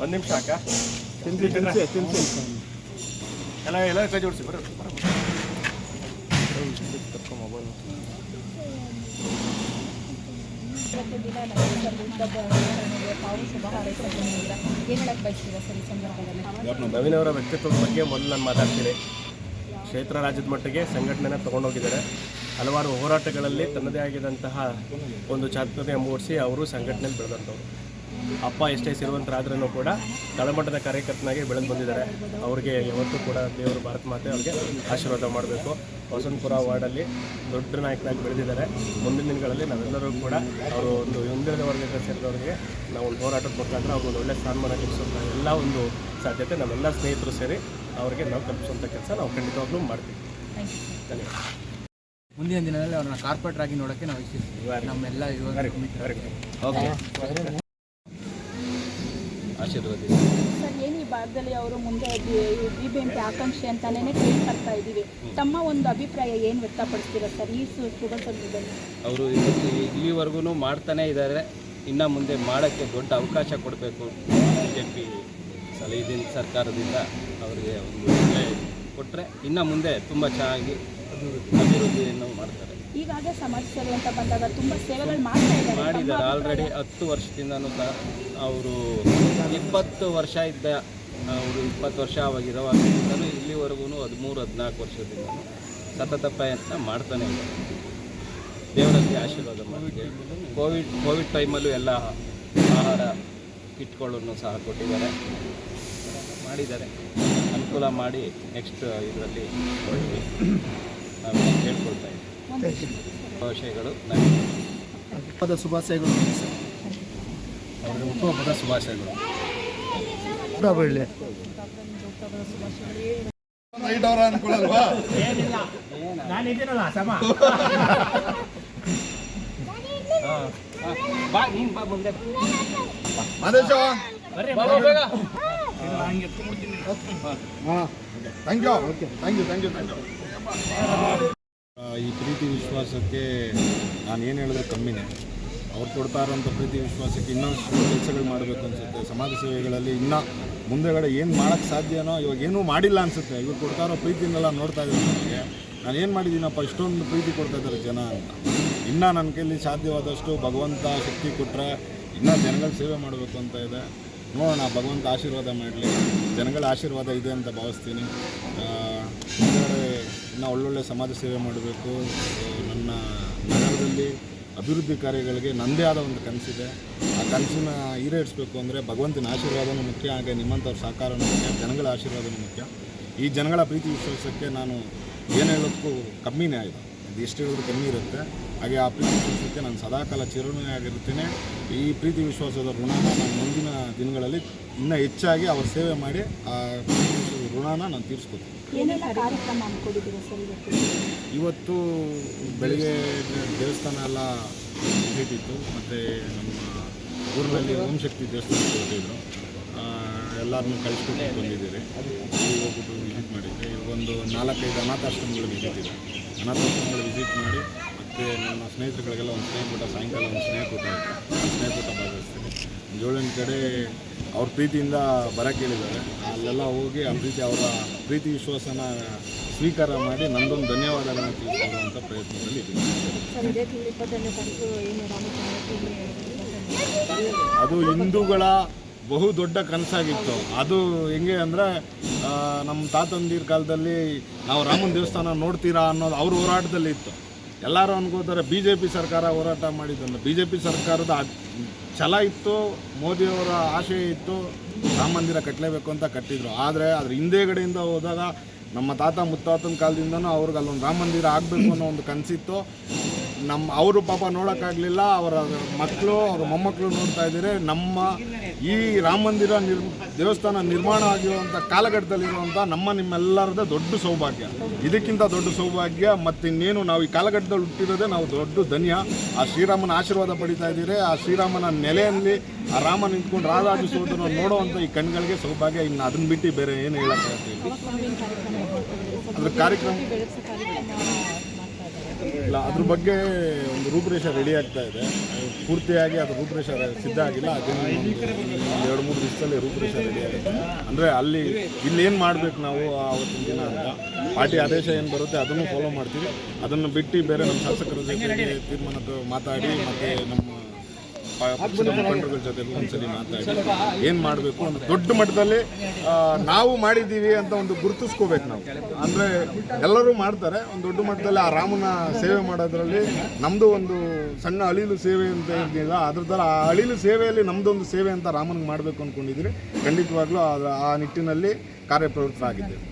ಒಂದು ನಿಮಿಷ ಅಕ್ಕ ತಿನ್ಸಿ ತಿನ್ಸಿ ತಿನ್ಸಿ ಎಲ್ಲ ಎಲ್ಲ ಕೈ ಜೋಡಿಸಿ ಬರ್ರಿ ಮೊಬೈಲ್ ಇವತ್ತು ದಿನ ತಾವು ಶುಭ ಹೇಳಕ್ಕೆ ಸಂದರ್ಭದಲ್ಲಿ? ನವೀನ್ ಅವರ ವ್ಯಕ್ತಿತ್ವದ ಬಗ್ಗೆ ಮೊದಲು ನಾನು ಮಾತಾಡ್ತೀನಿ. ಕ್ಷೇತ್ರ ರಾಜ್ಯದ ಮಟ್ಟಿಗೆ ಸಂಘಟನೆನ ತಗೊಂಡೋಗಿದ್ದಾರೆ. ಹಲವಾರು ಹೋರಾಟಗಳಲ್ಲಿ ತನ್ನದೇ ಆಗಿದಂತಹ ಒಂದು ಚಾತುರ್ಯ ಮೂಡಿಸಿ ಅವರು ಸಂಘಟನೆಯಲ್ಲಿ ಬೆಳೆದಂಥವ್ರು. ಅಪ್ಪ ಎಷ್ಟೇ ಸಿರುವಂತರಾದ್ರೂ ಕೂಡ ತಳಮಟ್ಟದ ಕಾರ್ಯಕರ್ತನಾಗಿ ಬೆಳೆದು ಬಂದಿದ್ದಾರೆ. ಅವ್ರಿಗೆ ಯಾವತ್ತೂ ಕೂಡ ದೇವರು ಭಾರತ ಮಾತೆ ಅವ್ರಿಗೆ ಆಶೀರ್ವಾದ ಮಾಡಬೇಕು. ವಸಂತಪುರ ವಾರ್ಡಲ್ಲಿ ದೊಡ್ಡ ನಾಯಕರಾಗಿ ಬೆಳೆದಿದ್ದಾರೆ. ಮುಂದಿನ ದಿನಗಳಲ್ಲಿ ನಾವೆಲ್ಲರೂ ಕೂಡ ಅವರು ಒಂದು ಹಿಂದುಳಿದ ವರ್ಗಕ್ಕೆ ಸೇರಿದವರಿಗೆ ನಾವು ಒಂದು ಹೋರಾಟದ ಮುಖಾಂತರ ಅವ್ರಿಗೆ ಒಂದು ಒಳ್ಳೆ ಸ್ಥಾನಮಾನ ಕಲ್ಪಿಸುವಂಥ ಎಲ್ಲ ಒಂದು ಸಾಧ್ಯತೆ ನಮ್ಮೆಲ್ಲ ಸ್ನೇಹಿತರು ಸೇರಿ ಅವರಿಗೆ ನಾವು ಕಲ್ಪಿಸುವಂಥ ಕೆಲಸ ನಾವು ಖಂಡಿತವಾಗ್ಲೂ ಮಾಡ್ತೀವಿ. ಥ್ಯಾಂಕ್ ಯು ಧನ್ಯವಾದ. ಮುಂದಿನ ದಿನದಲ್ಲಿ ಅವ್ರನ್ನ ಕಾರ್ಪೊರೇಟರ್ ಆಗಿ ನೋಡೋಕ್ಕೆ ನಾವು ಇಚ್ಛಿಸ್ತೀವಿ. ನಮ್ಮೆಲ್ಲ ಯುವ ಓಕೆ ಆಶೀರ್ವದಿಸಿ ಸರ್ ಏನು ಈ ಭಾಗದಲ್ಲಿ ಅವರು ಮುಂದೆ ಬಿ ಬಿ ಎಂ ಪಿ ಆಕಾಂಕ್ಷಿ ಅಂತಾನೇ ಕೇಳ್ಪಡ್ತಾ ಇದ್ದೀವಿ. ತಮ್ಮ ಒಂದು ಅಭಿಪ್ರಾಯ ಏನು ವ್ಯಕ್ತಪಡಿಸ್ತೀರಾ ಸರ್ ಈ ಶುಭ ಸಂದರ್ಭದಲ್ಲಿ? ಅವರು ಇವತ್ತು ಇಲ್ಲಿವರೆಗೂ ಮಾಡ್ತಾನೇ ಇದ್ದಾರೆ. ಇನ್ನು ಮುಂದೆ ಮಾಡೋಕ್ಕೆ ದೊಡ್ಡ ಅವಕಾಶ ಕೊಡಬೇಕು. ಬಿಜೆಪಿ ಜೆ ಪಿ ಸರ್ಕಾರದಿಂದ ಅವರಿಗೆ ಒಂದು ಕೊಟ್ಟರೆ ಇನ್ನು ಮುಂದೆ ತುಂಬ ಚೆನ್ನಾಗಿ ಅಭಿವೃದ್ಧಿಯನ್ನು ಮಾಡ್ತಾರೆ. ಈಗಾಗಲೇ ಸಮಾಜ ಸೇವೆ ಅಂತ ಬಂದಾಗ ತುಂಬ ಸೇವೆಗಳು ಮಾಡ್ತಾ ಇದ್ದಾರೆ. ಮಾಡಿದ್ದಾರೆ. ಆಲ್ರೆಡಿ ಹತ್ತು ವರ್ಷದಿಂದನೂ ಸಹ ಅವರು ಇಪ್ಪತ್ತು ವರ್ಷ ಇದ್ದ ಅವರು ಇಪ್ಪತ್ತು ವರ್ಷ ಅವಾಗಿರೋವಾಗಿಂದನೂ ಇಲ್ಲಿವರೆಗೂ ಹದಿಮೂರು ಹದಿನಾಲ್ಕು ವರ್ಷದಿಂದ ಸತತ ಪ್ರಯತ್ನ ಮಾಡ್ತಾನೆ ಇದ್ದಾರೆ. ದೇವರಲ್ಲಿ ಆಶೀರ್ವಾದ ಕೋವಿಡ್ ಕೋವಿಡ್ ಟೈಮಲ್ಲೂ ಎಲ್ಲ ಆಹಾರ ಕಿಟ್ಗಳನ್ನು ಸಹ ಕೊಟ್ಟಿದ್ದಾರೆ. ಮಾಡಿದ್ದಾರೆ. ಅನುಕೂಲ ಮಾಡಿ ನೆಕ್ಸ್ಟ್ ಇದರಲ್ಲಿ ನಾವು ಕೇಳ್ಕೊಳ್ತಾ ಇದ್ದೀವಿ. ಶುಭಾಶಯಗಳು. ಶುಭಾಶಯಗಳು. ಹುಟ್ಟುಹಬ್ಬದ ಶುಭಾಶಯಗಳು. ಒಳ್ಳೆ. ಬಾ ನೀನು ಬಾ ಮುಂದೆ. Thank you thank you thank you thank you ಈ ಪ್ರೀತಿ ವಿಶ್ವಾಸಕ್ಕೆ ನಾನು ಏನು ಹೇಳಿದ್ರೆ ಕಮ್ಮಿನೇ. ಅವ್ರು ಕೊಡ್ತಾ ಇರೋಂಥ ಪ್ರೀತಿ ವಿಶ್ವಾಸಕ್ಕೆ ಇನ್ನೊಂದು ಕೆಲಸಗಳು ಮಾಡಬೇಕು ಅನಿಸುತ್ತೆ. ಸಮಾಜ ಸೇವೆಗಳಲ್ಲಿ ಇನ್ನೂ ಮುಂದೆಗಡೆ ಏನು ಮಾಡೋಕ್ಕೆ ಸಾಧ್ಯನೋ ಇವಾಗ ಏನೂ ಮಾಡಿಲ್ಲ ಅನಿಸುತ್ತೆ. ಇವ್ರು ಕೊಡ್ತಾ ಇರೋ ಪ್ರೀತಿನೆಲ್ಲ ನೋಡ್ತಾ ಇದ್ದೀನಿ ನನಗೆ ನಾನು ಏನು ಮಾಡಿದ್ದೀನಪ್ಪ, ಇಷ್ಟೊಂದು ಪ್ರೀತಿ ಕೊಡ್ತಾ ಇದ್ದಾರೆ ಜನ ಅಂತ. ಇನ್ನೂ ನನ್ನ ಕೈಲಿ ಸಾಧ್ಯವಾದಷ್ಟು ಭಗವಂತ ಶಕ್ತಿ ಕೊಟ್ಟರೆ ಇನ್ನೂ ಜನಗಳ ಸೇವೆ ಮಾಡಬೇಕು ಅಂತ ಇದೆ. ನೋಡೋಣ, ಭಗವಂತ ಆಶೀರ್ವಾದ ಮಾಡಲಿ. ಜನಗಳ ಆಶೀರ್ವಾದ ಇದೆ ಅಂತ ಭಾವಿಸ್ತೀನಿ. ಮುಂದುಗಡೆ ಇನ್ನೂ ಒಳ್ಳೊಳ್ಳೆ ಸಮಾಜ ಸೇವೆ ಮಾಡಬೇಕು. ನನ್ನ ನಗರದಲ್ಲಿ ಅಭಿವೃದ್ಧಿ ಕಾರ್ಯಗಳಿಗೆ ನನ್ನದೇ ಆದ ಒಂದು ಕನಸಿದೆ. ಆ ಕನಸನ್ನ ಈಡೇರಿಸಬೇಕು ಅಂದರೆ ಭಗವಂತನ ಆಶೀರ್ವಾದನೂ ಮುಖ್ಯ, ಹಾಗೆ ನಿಮ್ಮಂಥವ್ರ ಸಹಕಾರನೂ ಮುಖ್ಯ, ಜನಗಳ ಆಶೀರ್ವಾದನೂ ಮುಖ್ಯ. ಈ ಜನಗಳ ಪ್ರೀತಿ ವಿಶ್ವಾಸಕ್ಕೆ ನಾನು ಏನು ಹೇಳೋಕ್ಕೂ ಕಮ್ಮಿನೇ ಆಯಿತು ಅದು ಎಷ್ಟು ಹೇಳಿದ್ರು ಕಮ್ಮಿ ಇರುತ್ತೆ. ಹಾಗೆ ಆ ಪ್ರೀತಿ ವಿಶ್ವಾಸಕ್ಕೆ ನಾನು ಸದಾಕಾಲ ಚಿರಋಣಿಯಾಗಿರ್ತೀನಿ ಈ ಪ್ರೀತಿ ವಿಶ್ವಾಸದ ಋಣನ ನಾನು ಮುಂದಿನ ದಿನಗಳಲ್ಲಿ ಇನ್ನೂ ಹೆಚ್ಚಾಗಿ ಅವ್ರ ಸೇವೆ ಮಾಡಿ ಆ ಋಣನ ನಾನು ತೀರಿಸ್ಕೊತೀನಿ ಇವತ್ತು? ಬೆಳಿಗ್ಗೆ ದೇವಸ್ಥಾನ ಎಲ್ಲ ವಿಸಿಟ್ ಇತ್ತು. ಮತ್ತು ನಮ್ಮ ಊರಿನಲ್ಲಿ ಓಂ ಶಕ್ತಿ ದೇವಸ್ಥಾನಕ್ಕೆ ಹೋಗಿದ್ರು. ಎಲ್ಲರನ್ನೂ ಕಳಿಸ್ಕೊಟ್ಟು ಬಂದಿದ್ದೀರಿ. ಅಲ್ಲಿ ಹೋಗ್ಬಿಟ್ಟು ವಿಸಿಟ್ ಮಾಡಿದ್ದೆ ಒಂದು ನಾಲ್ಕೈದು ಅನಾಥಾಶ್ರಮಗಳು ವಿಸಿಟ್ ಇದೆ. ಅನಾಥಾಶ್ರಮಗಳು ವಿಸಿಟ್ ಮಾಡಿ, ಮತ್ತು ನಮ್ಮ ಸ್ನೇಹಿತರುಗಳಿಗೆಲ್ಲ ಒಂದು ಸ್ನೇಹಪೂಟ ಸಾಯಂಕಾಲ ಒಂದು ಸ್ನೇಹಪೂಟ ಸ್ನೇಹಿತ ಭಾಗವಹಿಸ್ತೀನಿ. ಏಳೆಂಟು ಕಡೆ ಅವ್ರ ಪ್ರೀತಿಯಿಂದ ಬರೋಕ್ಕೆ ಹೇಳಿದ್ದಾರೆ ಅಲ್ಲೆಲ್ಲ ಹೋಗಿ ಆ ಪ್ರೀತಿ ಅವರ ಪ್ರೀತಿ ವಿಶ್ವಾಸನ ಸ್ವೀಕಾರ ಮಾಡಿ ನಂದೊಂದು ಧನ್ಯವಾದಗಳನ್ನು ತಿಳಿಸ್ಕೊಡುವಂಥ ಪ್ರಯತ್ನದಲ್ಲಿ ಇದ್ದೀನಿ ಅದು ಹಿಂದೂಗಳ ಬಹು ದೊಡ್ಡ ಕನಸಾಗಿತ್ತು. ಅದು ಹೆಂಗೆ ಅಂದರೆ ನಮ್ಮ ತಾತಂದಿರ ಕಾಲದಲ್ಲಿ ನಾವು ರಾಮನ ದೇವಸ್ಥಾನ ನೋಡ್ತೀರಾ ಅನ್ನೋದು ಅವ್ರ ಹೋರಾಟದಲ್ಲಿ ಇತ್ತು. ಎಲ್ಲರೂ ಅನ್ಕೋತಾರೆ ಬಿ ಜೆ ಪಿ ಸರ್ಕಾರ ಹೋರಾಟ ಮಾಡಿದ್ದಲ್ಲ ಬಿ ಜೆ ಪಿ ಸರ್ಕಾರದ ಛಲ ಇತ್ತು, ಮೋದಿಯವರ ಆಶಯ ಇತ್ತು, ರಾಮ ಮಂದಿರ ಕಟ್ಟಲೇಬೇಕು ಅಂತ ಕಟ್ಟಿದ್ರು. ಆದರೆ ಅದ್ರ ಹಿಂದೆಗಡೆಯಿಂದ ಹೋದಾಗ ನಮ್ಮ ತಾತ ಮುತ್ತಾತನ ಕಾಲದಿಂದನೂ ಅವ್ರಿಗೆ ಅಲ್ಲೊಂದು ರಾಮ ಮಂದಿರ ಆಗಬೇಕು ಅನ್ನೋ ಒಂದು ಕನಸಿತ್ತು. ನಮ್ಮ ಅವರು ಪಾಪ ನೋಡೋಕ್ಕಾಗಲಿಲ್ಲ, ಅವರ ಮಕ್ಕಳು, ಅವ್ರ ಮೊಮ್ಮಕ್ಕಳು ನೋಡ್ತಾ ಇದ್ದಾರೆ. ನಮ್ಮ ಈ ರಾಮ ಮಂದಿರ ನಿರ್, ದೇವಸ್ಥಾನ ನಿರ್ಮಾಣ ಆಗಿರುವಂಥ ಕಾಲಘಟ್ಟದಲ್ಲಿರುವಂಥ ನಮ್ಮ ನಿಮ್ಮೆಲ್ಲರದ ದೊಡ್ಡ ಸೌಭಾಗ್ಯ. ಇದಕ್ಕಿಂತ ದೊಡ್ಡ ಸೌಭಾಗ್ಯ ಮತ್ತು ಇನ್ನೇನು ನಾವು ಈ ಕಾಲಘಟ್ಟದಲ್ಲಿ ಹುಟ್ಟಿರೋದೇ ನಾವು ದೊಡ್ಡ ಧನ್ಯ. ಆ ಶ್ರೀರಾಮನ ಆಶೀರ್ವಾದ ಪಡಿತಾ ಇದ್ದೀರಿ. ಆ ಶ್ರೀರಾಮನ ನೆಲೆಯಲ್ಲಿ ಆ ರಾಮ ನಿಂತ್ಕೊಂಡು ರಾಧಾಜಿ ನೋಡೋವಂಥ ಈ ಕಣ್ಗಳಿಗೆ ಸೌಭಾಗ್ಯ. ಇನ್ನು ಅದನ್ನು ಬಿಟ್ಟು ಬೇರೆ ಏನು ಹೇಳೋಕ್ಕಾಗ್ತಿಲ್ಲ. ಅದ್ರ ಕಾರ್ಯಕ್ರಮ ಇಲ್ಲ, ಅದ್ರ ಬಗ್ಗೆ ಒಂದು ರೂಪುರೇಷ ರೆಡಿ ಆಗ್ತಾ ಇದೆ. ಪೂರ್ತಿಯಾಗಿ ಅದು ರೂಪರೇಷ ಸಿದ್ಧ ಆಗಿಲ್ಲ. ಒಂದು ಎರಡು, ಮೂರು ದಿವಸದಲ್ಲಿ ರೂಪುರೇಷ ರೆಡಿ ಆಗುತ್ತೆ. ಅಂದರೆ ಅಲ್ಲಿ ಇಲ್ಲೇನು ಮಾಡಬೇಕು ನಾವು ಆವತ್ತಿನ ದಿನ ಅಂತ. ಪಾರ್ಟಿ ಆದೇಶ ಏನು ಬರುತ್ತೆ ಅದನ್ನು ಫಾಲೋ ಮಾಡ್ತೀವಿ. ಅದನ್ನು ಬಿಟ್ಟು ಬೇರೆ ನಮ್ಮ ಶಾಸಕರ ಜೊತೆ ತೀರ್ಮಾನ ಮಾತಾಡಿ ಮತ್ತು ನಮ್ಮ ಮುಖಂಡರುಗಳ ಜೊತೆ ಮಾತಾಡಿ. ಏನು ಮಾಡಬೇಕು ಒಂದು ದೊಡ್ಡ ಮಟ್ಟದಲ್ಲಿ ನಾವು ಮಾಡಿದ್ದೀವಿ ಅಂತ ಒಂದು ಗುರುತಿಸ್ಕೋಬೇಕು ನಾವು. ಅಂದರೆ ಎಲ್ಲರೂ ಮಾಡ್ತಾರೆ. ಒಂದು ದೊಡ್ಡ ಮಟ್ಟದಲ್ಲಿ ಆ ರಾಮನ ಸೇವೆ ಮಾಡೋದ್ರಲ್ಲಿ ನಮ್ಮದು ಒಂದು ಸಣ್ಣ ಅಳಿಲು ಸೇವೆ ಅಂತ ಇದ್ದೀವಿ ಅದ್ರ ಥರ ಆ ಅಳಿಲು ಸೇವೆಯಲ್ಲಿ ನಮ್ಮದೊಂದು ಸೇವೆ ಅಂತ ರಾಮನಿಗೆ ಮಾಡಬೇಕು ಅಂದ್ಕೊಂಡಿದ್ದೀರಿ ಖಂಡಿತವಾಗ್ಲೂ ಆ- ನಿಟ್ಟಿನಲ್ಲಿ ಕಾರ್ಯಪ್ರವೃತ್ತರಾಗಿದ್ದೇವೆ.